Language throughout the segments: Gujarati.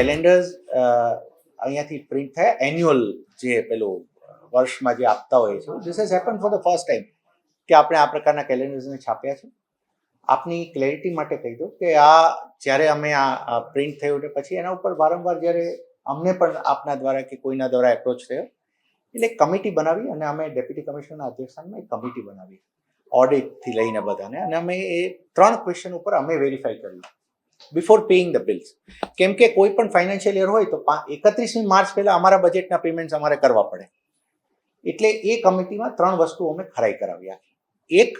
કેલેન્ડર્સ અહીંયાથી પ્રિન્ટ થયા. એન્યુઅલ જે પેલું વર્ષમાં જે આપતા હોય છે. This has happen for the first time કે આપણે આ પ્રકારના કેલેન્ડર્સને છાપ્યા છે. આપની ક્લેરિટી માટે કહી દઉં કે આ જ્યારે અમે આ પ્રિન્ટ થયું ને પછી એના ઉપર વારંવાર જ્યારે અમને પણ આપના દ્વારા કે કોઈના દ્વારા એપ્રોચ થયો, એટલે કમિટી બનાવી અને અમે ડેપ્યુટી કમિશનરના અધ્યક્ષસ્થાનમાં એક કમિટી બનાવી. ઓડિટથી લઈને બધાને. અને અમે એ ત્રણ ક્વેશ્ચન ઉપર અમે વેરીફાઈ કર્યું. બિફોર પેઇંગ ધ બિલ્સ કેમ કે કોઈ પણ ફાઇનાન્શિયલ યર હોય તો એકત્રીસમી માર્ચ પહેલા અમારા બજેટના પેમેન્ટ્સ અમારે કરવા પડે. એટલે એ કમિટીમાં ત્રણ વસ્તુ અમે ખરાઈ કરાવ્યા એક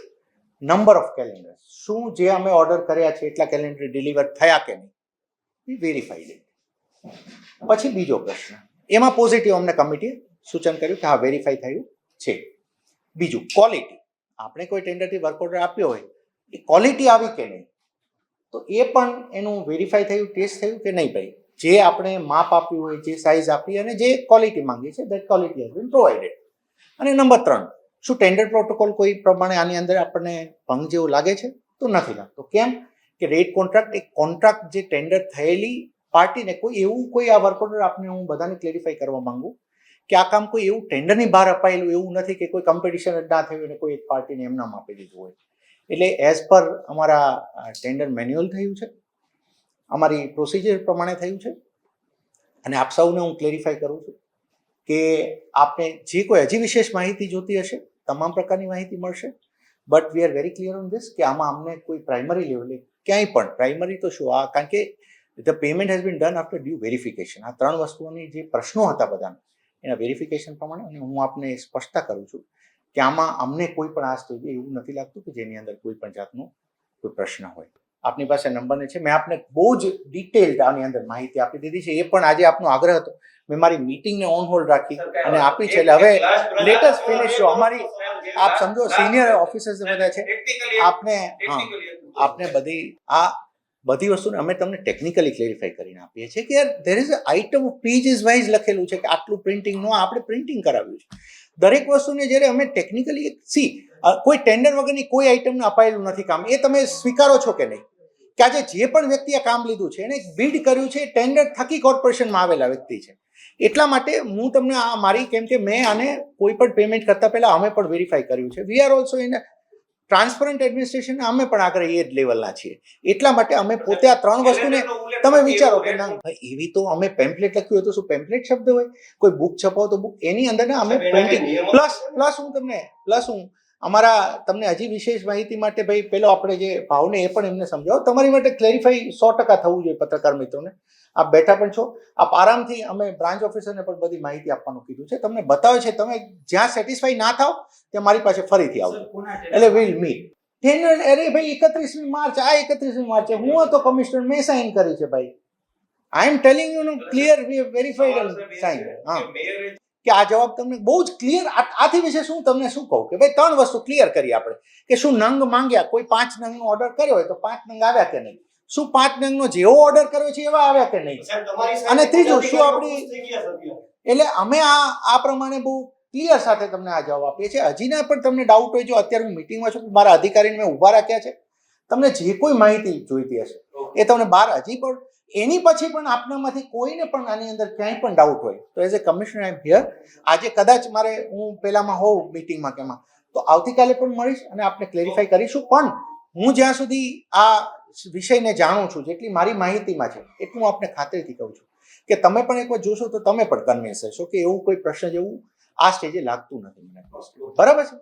નંબર ઓફ કેલેન્ડર શું જે અમે ઓર્ડર કર્યા છે, એટલા કેલેન્ડર ડિલિવર થયા કે નહીં વેરીફાઈડ વેરીફાઈડ પછી બીજો પ્રશ્ન. એમાં પોઝિટિવ અમને કમિટીએ સૂચન કર્યું કે હા વેરીફાઈ થયું છે. બીજું ક્વોલિટી આપણે કોઈ ટેન્ડરથી વર્ક ઓર્ડર આપ્યો હોય, એ ક્વોલિટી આવી કે નહીં? તો એ પણ એનું વેરીફાઈ થયું ટેસ્ટ થયું કે નહીં ભાઈ? જે આપણે માપ આપ્યું હોય, જે સાઇઝ આપી અને જે ક્વોલિટી માંગી છે that quality has been provided અને નંબર ત્રણ, શું ટેન્ડર પ્રોટોકોલ કોઈ પ્રમાણે આની અંદર આપણને ભંગ જેવું લાગે છે? તો નથી લાગતો. કેમ? કે રેટ કોન્ટ્રાક્ટ એક કોન્ટ્રાક્ટ જે ટેન્ડર થયેલી પાર્ટીને કોઈ એવું કોઈ આ વર્ક ઓર્ડર આપને હું બધાને ક્લેરિફાઈ કરવા માંગુ. કે આ કામ કોઈ એવું ટેન્ડરની બહાર અપાયેલું એવું નથી કે કોઈ કોમ્પિટિશન જ ના થયું અને કોઈ એક પાર્ટીને એમ નામ આપી દીધું હોય. એટલે એઝ પર અમારા ટેન્ડર મેન્યુઅલ થયું છે. અમારી પ્રોસિજર પ્રમાણે થયું છે. અને આપ સૌને હું ક્લેરિફાઈ કરું છું કે આપને જે કોઈ હજી વિશેષ માહિતી જોતી હશે, તમામ પ્રકારની માહિતી મળશે. But we are very clear on this કે આમાં અમને કોઈ પ્રાઇમરી લેવલે ક્યાંય પણ પ્રાઇમરી તો શું? આ કારણ કે the payment has been done after due verification આ ત્રણ વસ્તુઓની જે પ્રશ્નો હતા બધાના એના વેરિફિકેશન પ્રમાણે અને હું આપને સ્પષ્ટતા કરું છું કે આમાં અમને કોઈ પણ આ સ્ટેજે એવું નથી લાગતું કે જેની અંદર કોઈ પણ જાતનું કોઈ પ્રશ્ન હોય. આપની પાસે નંબર છે. મેં આપને બહુ જ ડિટેલ્ડ આની અંદર માહિતી આપી દીધી છે. એ પણ આજે આપનો આગ્રહ હતો. મેં મારી મીટિંગને ઓન હોલ્ડ રાખી અને આપી છે. એટલે હવે લેટેસ્ટ ફિનિશ અમારી આપ સમજો સિનિયર ઓફિસર્સ બધા છે. આપને હા આપને બધી આ બધી વસ્તુને અમે તમને ટેકનિકલી ક્લેરિફાઈ કરીને આપીએ છીએ કે યાર there is item pages wise લખેલું છે કે આટલું પ્રિન્ટિંગનું આપણે પ્રિન્ટિંગ કરાવ્યું છે. દરેક વસ્તુને જ્યારે અમે ટેકનિકલી સી કોઈ ટેન્ડર વગરની કોઈ આઇટમને અપાયેલું નથી કામ. એ તમે સ્વીકારો છો કે નહીં? કે આજે જે પણ વ્યક્તિએ કામ લીધું છે, એને બિલ્ડ કર્યું છે ટેન્ડર થકી કોર્પોરેશનમાં આવેલા વ્યક્તિ છે. એટલા માટે હું તમને આ મારી, કેમ કે મેં આને કોઈ પણ પેમેન્ટ કરતા પહેલા અમે પણ વેરીફાઈ કર્યું છે. We are also in transparent administration અમે પણ આગળ એ જ લેવલના છીએ. એટલા માટે અમે પોતે આ ત્રણ વસ્તુને તમે વિચારો કે ના ભાઈ એવી તો અમે પેમ્પલેટ લખ્યું હોય તો શું પેમ્પલેટ શબ્દ હોય? કોઈ બુક છપાવો તો બુક એની અંદર ને અમે પ્રિન્ટિંગ પ્લસ પ્લસ હું તમને પ્લસ હું અમારા તમને હજી વિશેષ માહિતી માટે ભાઈ પેલો આપણે જે ભાવને એ પણ એમને સમજાવો. તમારી માટે ક્લેરિફાઈ સો ટકા થવું જોઈએ પત્રકાર મિત્રોને. આપ બેઠા પણ છો. આપ આરામથી અમે બ્રાન્ચ ઓફિસરને પણ બધી માહિતી આપવાનું કીધું છે. તમને બતાવે છે તમે જ્યાં સેટિસ્ફાઈ ના થાવ ત્યાં મારી પાસે ફરીથી આવો એટલે વિલ મીટ ટેન્ડર અરે ભાઈ એકત્રીસમી માર્ચ આ એકત્રીસમી માર્ચે હું હતો કમિશનર મેં સાઇન કરી છે ભાઈ. I am telling you no clear we verified sign હા કે આ જવાબ તમને બહુ જ ક્લિયર આથી વિશે શું તમને શું કહું કે ભાઈ ત્રણ વસ્તુ ક્લિયર કરી આપણે કે શું નંગ માંગ્યા કોઈ પાંચ નંગનો ઓર્ડર કર્યો હોય તો પાંચ નંગ આવ્યા કે નહીં? શું પાંચ નંગનો જેવો ઓર્ડર કર્યો છે એવા આવ્યા કે નહીં? અને ત્રીજું શું આપણી એટલે અમે આ આ પ્રમાણે બહુ ક્લિયર સાથે તમને આ જવાબ આપીએ છીએ. હજીના પણ તમને ડાઉટ હોય જો અત્યારે હું મિટિંગમાં છું મારા અધિકારીને મેં ઊભા રાખ્યા છે. તમને જે કોઈ માહિતી જોઈતી હશે એ તમને બહાર હજી પણ એની પછી પણ આપનામાંથી કોઈને પણ આની અંદર ક્યાંય પણ ડાઉટ હોય, તો as a commissioner I am here આજે કદાચ મારે હું પહેલામાં હોઉં મિટિંગમાં કેમાં તો આવતીકાલે પણ મળીશ અને આપણે ક્લેરિફાઈ કરીશું. પણ હું જ્યાં સુધી આ વિષયને જાણું છું, જેટલી મારી માહિતીમાં છે, એટલું હું આપને ખાતરીથી કહું છું કે તમે પણ એકવાર જોશો તો તમે પણ કન્વિન્સ થશો કે એવું કોઈ પ્રશ્ન જેવું આ સ્ટેજે લાગતું નથી મને. બરાબર છે?